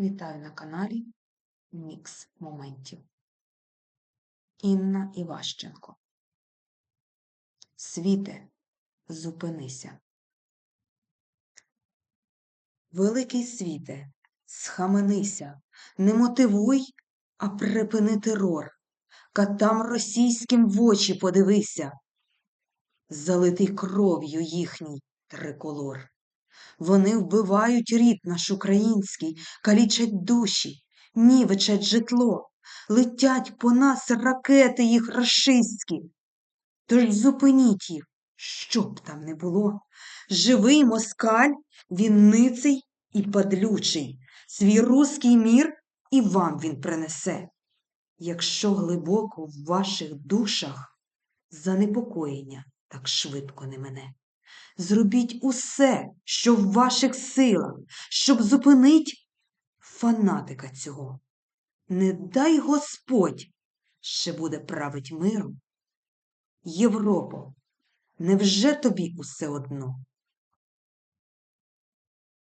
Вітаю на каналі Мікс Моментів. Інна Іващенко. Світе, зупинися. Великий світе, схаменися, не мотивуй, а припини терор. Катам російським в очі подивися. Залитий кров'ю їхній триколор. Вони вбивають рід наш український, калічать душі, нівечать житло, летять по нас ракети їх рашистські. Тож зупиніть їх, що б там не було. Живий москаль, він ниций і падлючий, свій руський мір і вам він принесе. Якщо глибоко в ваших душах занепокоєння так швидко не мене. Зробіть усе, що в ваших силах, щоб зупинить фанатика цього. Не дай Господь ще буде править миром. Європо, невже тобі усе одно?